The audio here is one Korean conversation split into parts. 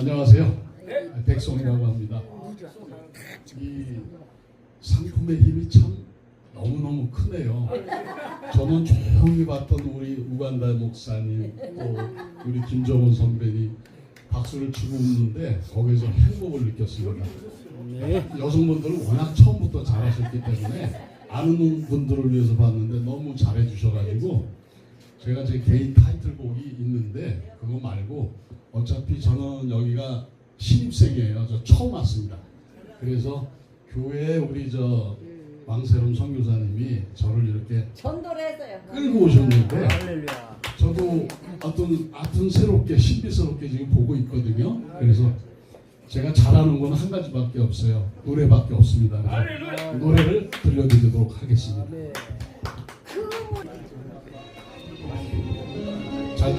안녕하세요. 백송이라고 합니다. 이 상품의 힘이 참 너무너무 크네요. 저는 조용히 봤던 우리 우간다 목사님 또 우리 김정은 선배님 박수를 치고 웃는데 거기서 행복을 느꼈습니다. 여성분들은 워낙 처음부터 잘하셨기 때문에 아는 분들을 위해서 봤는데 너무 잘해 주셔가지고 제가 제 개인 타이틀곡이 있는데 그거 말고 어차피 저는 여기가 신입생이에요. 저 처음 왔습니다. 그래서 교회에 우리 저 왕세롬 선교사님이 저를 이렇게 전도를 했어요. 끌고 오셨는데. 저도 어떤 어떤 새롭게 신비스럽게 지금 보고 있거든요. 그래서 제가 잘하는 건 한 가지밖에 없어요. 노래밖에 없습니다. 노래를 들려드리도록 하겠습니다. 잘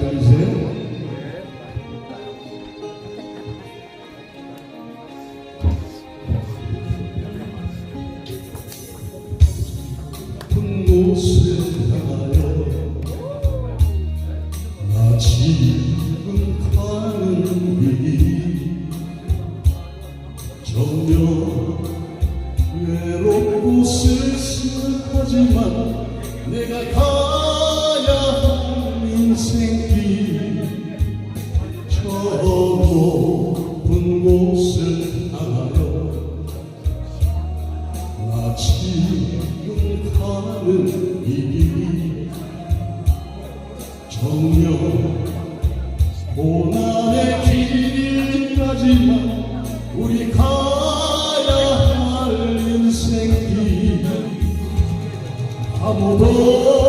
정녕 외롭고 쓸쓸하지만 내가 가야 할 인생길 저 높은 곳을 향하여 나 지금 가는 이 정녕 고난의 길이라지만 우리 가야 할 인생길 아무도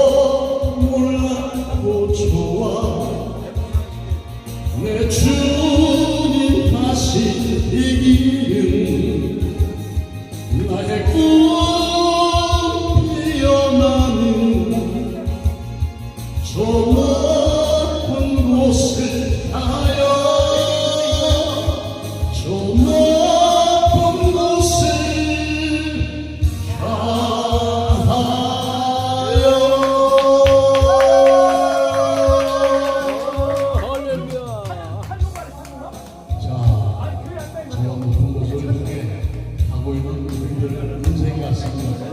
우리들 인생 같습니다.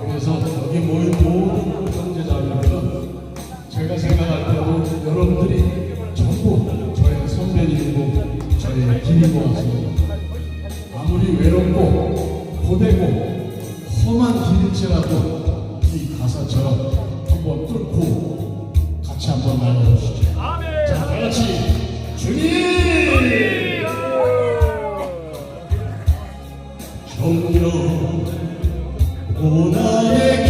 그래서 여기 모인 모든 형제자매들은 제가 생각할 때도 여러분들이 전부 저의 선배님이고 저의 길이고 같습니다. 아무리 외롭고 고되고 험한 길일지라도 이 가사처럼 한번 뚫고 같이 한번 나눠보시죠. 자, 다 같이 주님! 정령 고난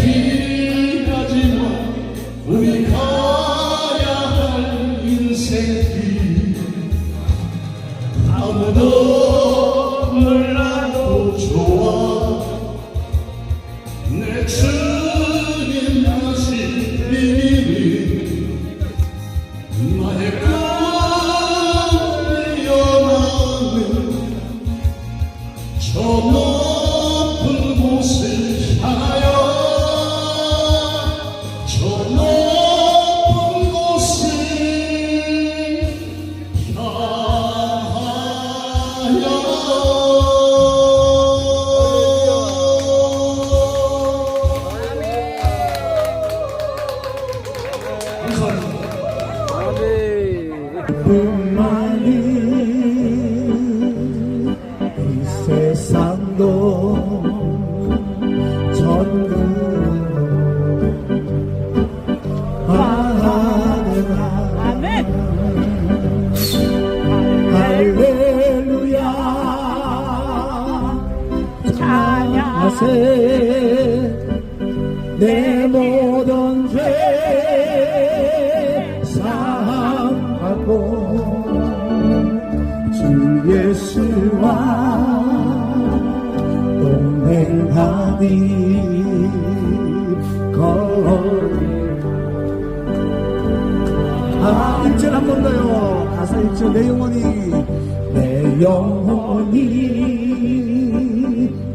내 모든 죄 사함하고 주 예수와 동행하니 있죠 내 영혼이. 내 영혼이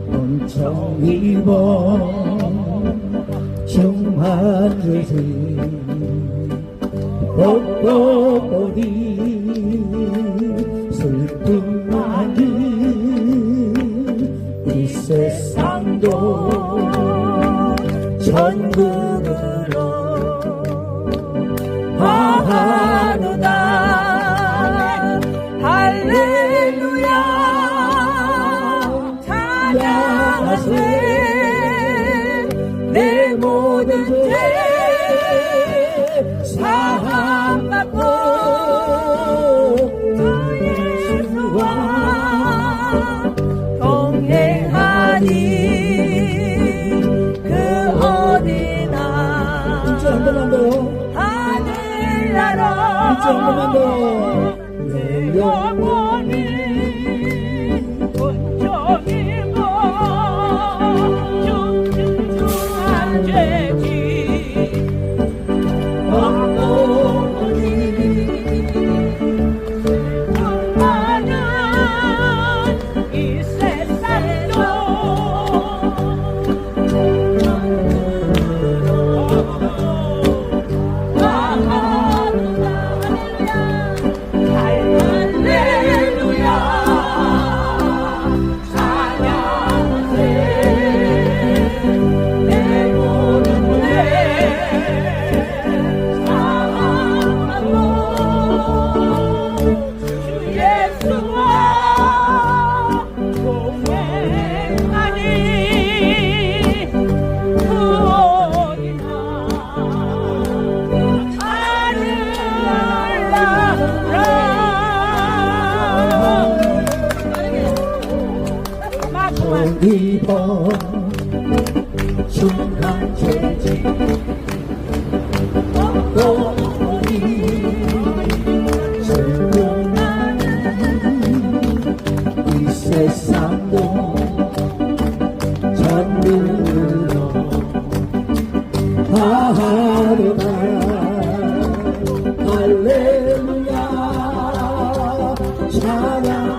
엄청 입어 중한듯이 벚꽃이 슬픈 많은 이 세상도 전국으로 아 모든 죄 사함받고 주 예수와 동행하니 그 어디나 진짜 한 번만 하늘나라 진짜 한 번만 더 내 영혼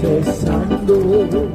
세상도